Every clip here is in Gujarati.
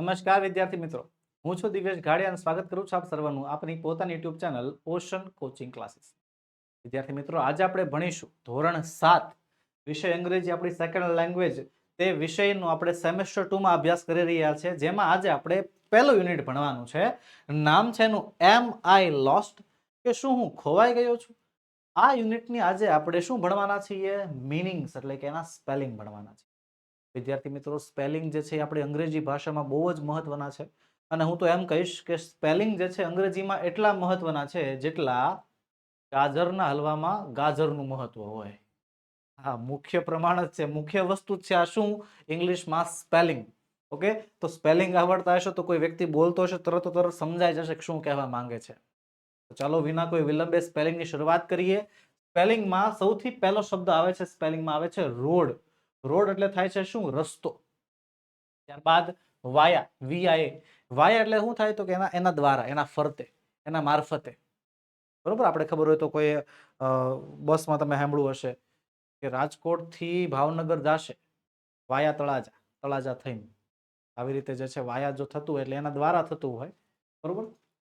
નમસ્કાર વિદ્યાર્થી મિત્રો. હું છું દિવ્યેશ ગાડિયા અને સ્વાગત કરું છું આપ સર્વનું આપની પોતાની YouTube channel ocean coaching classes. વિદ્યાર્થી મિત્રો, આજે આપણે ભણીશું ધોરણ સાત. વિષય અંગ્રેજી આપણી સેકન્ડ લેંગ્વેજ તે વિષયનો આપણે સેમેસ્ટર ટુમાં અભ્યાસ કરી રહ્યા છે. જેમાં આજે આપણે પહેલું યુનિટ ભણવાનું છે. નામ છે એનું એમ આઈ લોસ્ટ કે શું હું ખોવાઈ ગયો છું? આ યુનિટની આજે આપણે શું ભણવાના છીએ? મિનિંગ્સ એટલે કે એના સ્પેલિંગ ભણવાના છે વિદ્યાર્થી મિત્રો, સ્પેલિંગ જે છે આપણી અંગ્રેજી ભાષામાં બહુ જ મહત્વના છે. અને હું તો એમ કહીશ કે સ્પેલિંગ જે છે અંગ્રેજીમાં એટલા મહત્વના છે જેટલા ગાજરના હલવામાં ગાજરનું મહત્વ હોય. હા, મુખ્ય પ્રમાણ જ છે. મુખ્ય વસ્તુ છે આ શું? ઇંગ્લિશમાં સ્પેલિંગ. ઓકે? તો સ્પેલિંગ આવડતા હશે તો કોઈ વ્યક્તિ બોલતો હશે, તરત તરત સમજાઈ જશે કે શું કહેવા માંગે છે. તો ચાલો વિના કોઈ વિલંબે સ્પેલિંગની શરૂઆત કરીએ. સ્પેલિંગમાં સૌથી પહેલો શબ્દ આવે છે, સ્પેલિંગમાં આવે છે રોડ. રોડ એટલે થાય છે શું? રસ્તો. ત્યારબાદ વાયા વીઆઈએ વાયા એટલે શું થાય? તો કે એના એના દ્વારા, એના ફરતે, એના મારફતે. બરોબર? આપણે ખબર હોય તો કોઈ બસમાં તમે સાંભળ્યું હશે કે રાજકોટથી ભાવનગર જાશે, વાયા તળાજા તળાજા થઈને. આવી રીતે જે છે, વાયા જો થતું હોય એટલે એના દ્વારા થતું હોય. બરોબર?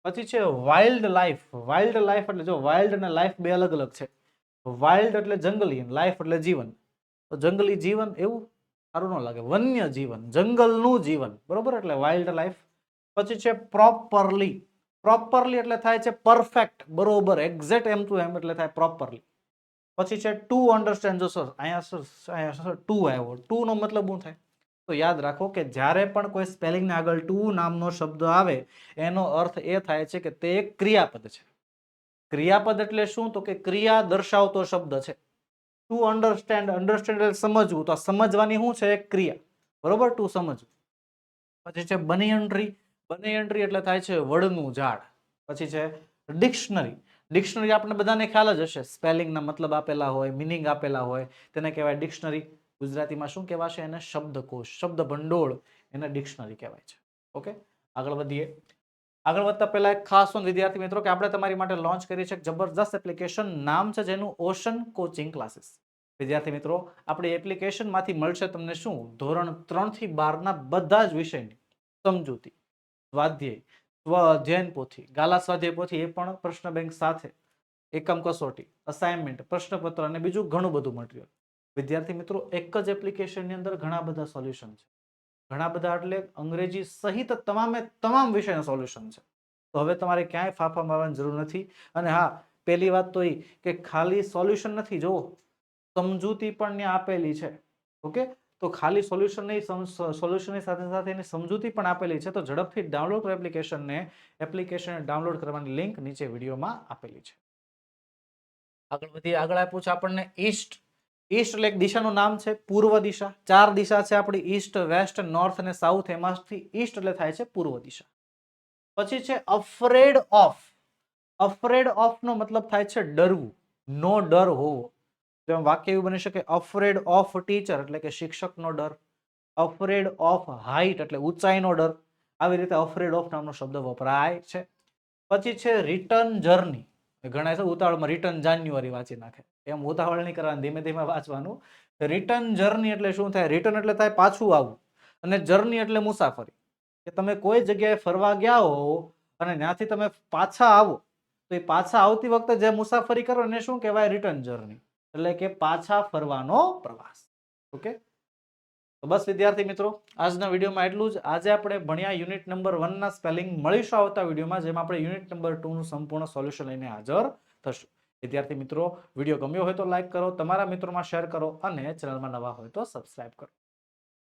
પછી છે વાઇલ્ડ લાઈફ વાઇલ્ડ લાઈફ એટલે જો વાઇલ્ડ અને લાઈફ બે અલગ અલગ છે. વાઇલ્ડ એટલે જંગલી લાઈફ એટલે જીવન. તો જંગલી જીવન એવું સારું ન લાગે. વન્ય જીવન, જંગલનું જીવન. બરોબર? એટલે વાઇલ્ડ લાઈફ પછી છે પ્રોપરલી પ્રોપરલી એટલે થાય છે પરફેક્ટ બરોબર. એક્ઝેક્ટ એમ ટુ એમ એટલે થાય પ્રોપરલી પછી છે ટુ અન્ડરસ્ટેન્ડ જો સર અહીંયા અહીંયા સર ટુ આવ્યો. ટુનો મતલબ શું થાય? તો યાદ રાખો કે જ્યારે પણ કોઈ સ્પેલિંગને આગળ ટુ નામનો શબ્દ આવે, એનો અર્થ એ થાય છે કે તે એક ક્રિયાપદ છે. ક્રિયાપદ એટલે શું? તો કે ક્રિયા દર્શાવતો શબ્દ છે. ટુ અન્ડરસ્ટેન્ડ અન્ડરસ્ટેન્ડ એટલે સમજવું. તો સમજવાની શું છે? ક્રિયા. બરોબર? ટુ સમજવું. પછી છે બની એન્ટ્રી બની એન્ટ્રી એટલે થાય છે વડનું ઝાડ. પછી છે ડિક્શનરી ડિક્શનરી આપણે બધાને ખ્યાલ જ હશે. સ્પેલિંગના મતલબ આપેલા હોય મિનિંગ આપેલા હોય, તેને કહેવાય ડિક્શનરી ગુજરાતીમાં શું કહેવાશે? એને શબ્દકોશ શબ્દ ભંડોળ એને ડિક્શનરી કહેવાય છે. ઓકે? આગળ વધીએ. આગળ વધતા પહેલા એક ખાસ નોંધ વિદ્યાર્થી મિત્રો કે આપણે તમારી માટે લોન્ચ કરી છે જબરદસ્ત એપ્લિકેશન નામ છે જેનું ઓશન કોચિંગ ક્લાસીસ વિદ્યાર્થી મિત્રો, આપણી એપ્લિકેશનમાંથી મળશે તમને શું? ધોરણ ત્રણથી બારના બધા જ વિષયની સમજૂતી, સ્વાધ્યાય, સ્વ પોથી, ગાલા સ્વાધ્યાય પોથી એ પણ પ્રશ્ન બેંક સાથે, એકમ કસોટી અસાઇનમેન્ટ પ્રશ્નપત્ર અને બીજું ઘણું બધું મટીરિયલ વિદ્યાર્થી મિત્રો, એક જ એપ્લિકેશનની અંદર ઘણા બધા સોલ્યુશન છે. ઘણા બધા એટલે અંગ્રેજી સહિત તમામે તમામ વિષયના સોલ્યુશન છે. તો હવે તમારે ક્યાંય ફાફા મારવાની જરૂર નથી. અને હા, પહેલી વાત તો એ કે ખાલી સોલ્યુશન નથી. જુઓ સમજૂતી પણ ત્યાં આપેલી છે. ઓકે? તો ખાલી સોલ્યુશન સોલ્યુશનની સાથે સાથે એની સમજૂતી પણ આપેલી છે. તો ઝડપથી ડાઉનલોડ એપ્લિકેશનને એપ્લિકેશન ડાઉનલોડ કરવાની લિંક નીચે વિડીયોમાં આપેલી છે. આગળ વધી, આગળ આપ્યું છે આપણને ઈસ્ટ ઈસ્ટ એટલે એક દિશાનું નામ છે, પૂર્વ દિશા. ચાર દિશા છે આપણી ઈસ્ટ વેસ્ટ નોર્થ અને સાઉથ એમાંથી ઈસ્ટ એટલે થાય છે પૂર્વ દિશા. પછી છે અફ્રેડ ઓફ અફ્રેડ ઓફ નો મતલબ થાય છે ડરવું. નો ડર હોવો. જેમ વાક્ય એવું બની શકે અફ્રેડ ઓફ ટીચર એટલે કે શિક્ષકનો ડર. અફ્રેડ ઓફ હાઈટ એટલે ઊંચાઈનો ડર. આવી રીતે અફ્રેડ ઓફ નામનો શબ્દ વપરાય છે. પછી છે રિટર્ન જર્ની ઘણા છે, ઉતાવળમાં રિટર્ન જાન્યુઆરી વાંચી નાખે. એમ ઉતાવળ નહીં કરવાની ધીમે ધીમે વાંચવાનું. રિટર્ન જર્ની એટલે શું થાય? રિટર્ન એટલે થાય પાછું આવવું. અને જર્ની એટલે મુસાફરી. કે તમે કોઈ જગ્યાએ ફરવા ગયા હો અને ત્યાંથી તમે પાછા આવો, તો એ પાછા આવતી વખતે જે મુસાફરી કરો એને શું કહેવાય? રિટર્ન જર્ની એટલે કે પાછા ફરવાનો પ્રવાસ. ઓકે? તો બસ વિદ્યાર્થી મિત્રો, આજના વિડીયોમાં એટલું જ. આજે આપણે ભણ્યા યુનિટ નંબર વનના સ્પેલિંગ મળીશું આવતા વિડીયોમાં, જેમાં આપણે યુનિટ નંબર ટુનું સંપૂર્ણ સોલ્યુશન લઈને હાજર થશું. વિદ્યાર્થી મિત્રો, વીડિયો ગમ્યો હોય તો લાઇક કરો, તમારા મિત્રોમાં શેર કરો અને ચેનલમાં નવા હોય તો સબસ્ક્રાઇબ કરો.